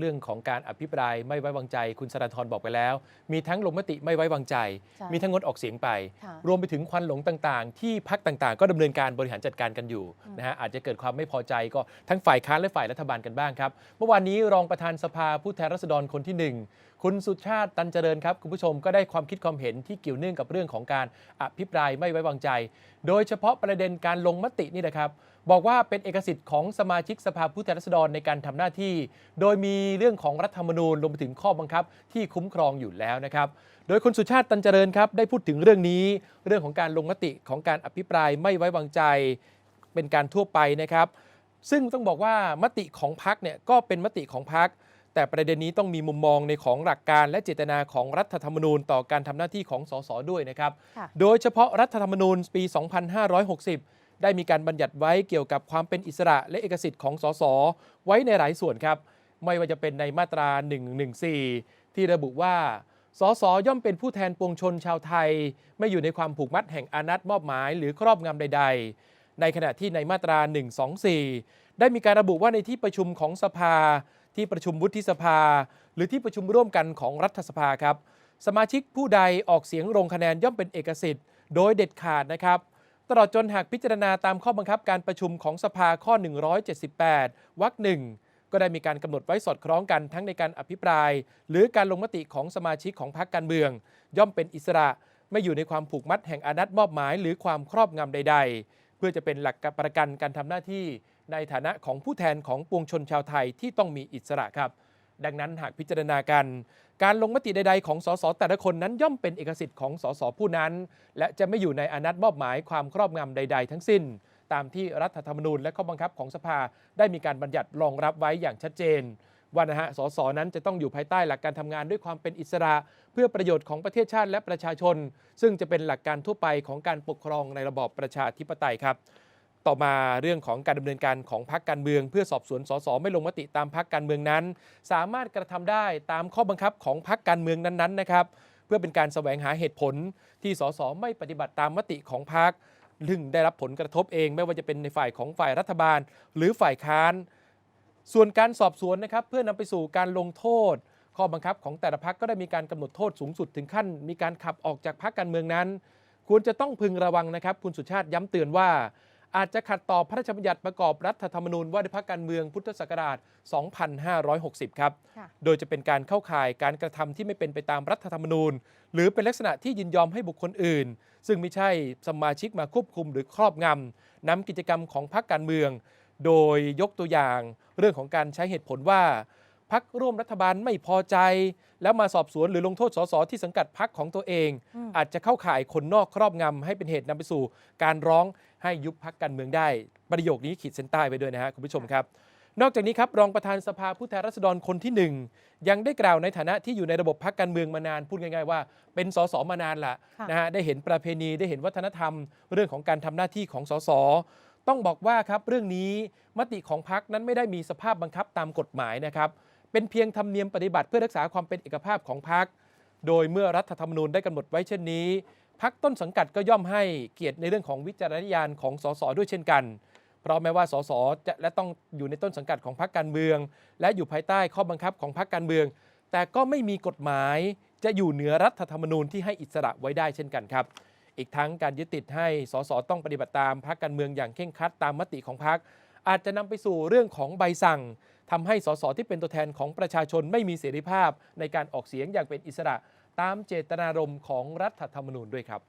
เรื่องของการอภิปรายไม่ไว้วางใจ คุณสรันทรบอกไปแล้ว มีทั้งลงมติไม่ไว้วางใจใช่มีทั้งงดออกเสียงไปค่ะรวมไปถึงควันหลงต่างๆ ที่พักต่างๆ ก็ดำเนินการบริหารจัดการกันอยู่อืมนะฮะอาจจะเกิดความไม่พอใจก็ทั้งฝ่ายค้านและฝ่ายรัฐบาลกันบ้างครับ เมื่อวานนี้รองประธานสภาผู้แทนราษฎรคนที่หนึ่งคุณสุชาติตันเจริญครับคุณผู้ชมก็ได้ความคิดความเห็นที่เกี่ยวเนื่องกับเรื่องของการอภิปรายไม่ไว้วางใจ โดยเฉพาะประเด็นการลงมตินี่นะครับ บอกว่าเป็นเอกสิทธิ์ของสมาชิกสภาผู้แทนราษฎรในการทำหน้าที่ โดยมีเรื่องของรัฐธรรมนูญรวมไปถึงข้อบังคับที่คุ้มครองอยู่แล้วนะครับ โดยคุณสุชาติตันเจริญครับได้พูดถึงเรื่องนี้ เรื่องของการลงมติของการอภิปรายไม่ไว้วางใจ เป็นการทั่วไปนะครับ ซึ่งต้องบอกว่ามติของพักเนี่ยก็เป็นมติของพัก แต่ประเด็นนี้ต้องมีมุมมองในของหลักการและเจตนาของรัฐธรรมนูญ ต่อการทำหน้าที่ของสสด้วยนะครับค่ะโดยเฉพาะรัฐธรรมนูญปี 2560 ได้มีการบัญญัติไว้เกี่ยวกับความเป็นอิสระและเอกสิทธิ์ของสสไว้ในหลายส่วนครับ ไม่ว่าจะเป็นในมาตรา 114 ที่ระบุว่าสสย่อมเป็นผู้แทนปวงชนชาวไทย ไม่อยู่ในความผูกมัดแห่งอานัตมอบหมาย หรือครอบงำใด ๆ ในขณะที่ในมาตรา 124 ได้มีการระบุว่าในที่ประชุมของสภา ที่ประชุมวุฒิสภา หรือที่ประชุมร่วมกันของรัฐสภาครับ สมาชิกผู้ใดออกเสียงลงคะแนนย่อมเป็นเอกสิทธิ์ โดยเด็ดขาดนะครับ ตลอดจนหากพิจารณาตามข้อบังคับการประชุมของสภาข้อ 178 วรรคหนึ่งก็ได้มีการกำหนดไว้สอดคล้องกันทั้งในการอภิปราย หรือการลงมติของสมาชิกของพรรคการเมือง ย่อมเป็นอิสระไม่อยู่ในความผูกมัดแห่งอานัตมอบหมาย หรือความครอบงำใด ๆ เพื่อจะเป็นหลักประกันการทำหน้าที่ ในฐานะของผู้แทนของปวงชนชาวไทยที่ต้องมีอิสระครับ ดังนั้นหากพิจารณากัน การลงมติใดๆของสสแต่ละคนนั้นย่อมเป็นเอกสิทธิ์ของสสผู้นั้น และจะไม่อยู่ในอนัตมอบหมายความครอบงำใด ๆ ทั้งสิ้น ตามที่รัฐธรรมนูญและข้อบังคับของสภาได้มีการบัญญัติรองรับไว้อย่างชัดเจนว่านะฮะ สส นั้นจะต้องอยู่ภายใต้หลักการทำงานด้วยความเป็นอิสระ เพื่อประโยชน์ของประเทศชาติและประชาชน ซึ่งจะเป็นหลักการทั่วไปของการปกครองในระบอบประชาธิปไตยครับ ต่อมาเรื่องของการดำเนินการของพรรคการเมือง เพื่อสอบสวนสสไม่ลงมติตามพรรคการเมืองนั้น สามารถกระทำได้ตามข้อบังคับของพรรคการเมืองนั้นๆนะครับเพื่อเป็นการแสวงหาเหตุผลที่สสไม่ปฏิบัติตามมติของพรรคซึ่งได้รับผลกระทบเองไม่ว่าจะเป็นในฝ่ายของฝ่ายรัฐบาล หรือฝ่ายค้าน ส่วนการสอบสวนนะครับเพื่อนำไปสู่การลงโทษ ข้อบังคับของแต่ละพักก็ได้มีการกำหนดโทษสูงสุดถึงขั้น มีการขับออกจากพักการเมืองนั้น ควรจะต้องพึงระวังนะครับ คุณสุชาติย้ำเตือนว่า อาจจะขัดต่อพระราชบัญญัติประกอบรัฐธรรมนูญว่าด้วยพักการเมืองพุทธศักราช 2560 ครับค่ะโดยจะเป็นการเข้าข่ายการกระทำที่ไม่เป็นไปตามรัฐธรรมนูญ หรือเป็นลักษณะที่ยินยอมให้บุคคลอื่น ซึ่งไม่ใช่สมาชิกมาควบคุมหรือครอบงำนำกิจกรรมของพรรคการเมือง โดยยกตัวอย่าง เรื่องของการใช้เหตุผลว่า พักร่วมรัฐบาลไม่พอใจ แล้วมาสอบสวนหรือลงโทษสสที่สังกัดพักของตัวเองอืมอาจจะเข้าข่ายคนนอกครอบงำให้เป็นเหตุนำไปสู่ การร้องให้ยุบพักการเมืองได้ ประโยคนี้ขีดเส้นใต้ไปด้วยนะฮะคุณผู้ชมครับ นอกจากนี้ครับรองประธานสภาผู้แทนราษฎรคนที่หนึ่งยังได้กล่าวในฐานะที่อยู่ในระบบพักการเมืองมานานพูดง่ายๆว่า เป็นสสมานานละค่ะนะฮะได้เห็นประเพณีได้เห็นวัฒนธรรม เรื่องของการทำหน้าที่ของสสต้องบอกว่าครับเรื่องนี้มติของพักนั้นไม่ได้มีสภาพบังคับตามกฎหมายนะครับ เป็นเพียงธรรมเนียมปฏิบัติเพื่อรักษาความเป็นเอกภาพของพักโดยเมื่อรัฐธรรมนูญได้กำหนดไว้เช่นนี้พักต้นสังกัดก็ย่อมให้เกียรติในเรื่องของวิจารณญาณของสสด้วยเช่นกัน เพราะแม้ว่าสสจะและต้องอยู่ในต้นสังกัดของพรรคการเมือง และอยู่ภายใต้ข้อบังคับของพรรคการเมือง แต่ก็ไม่มีกฎหมายจะอยู่เหนือรัฐธรรมนูญที่ให้อิสระไว้ได้เช่นกันครับ อีกทั้งการยึดติดให้สสต้องปฏิบัติตามพรรคการเมืองอย่างเคร่งครัดตามมติของพรรคอาจจะนำไปสู่เรื่องของใบสั่ง ทำให้สสที่เป็นตัวแทนของประชาชนไม่มีเสรีภาพในการออกเสียงอย่างเป็นอิสระตามเจตนารมณ์ของรัฐธรรมนูญด้วยครับ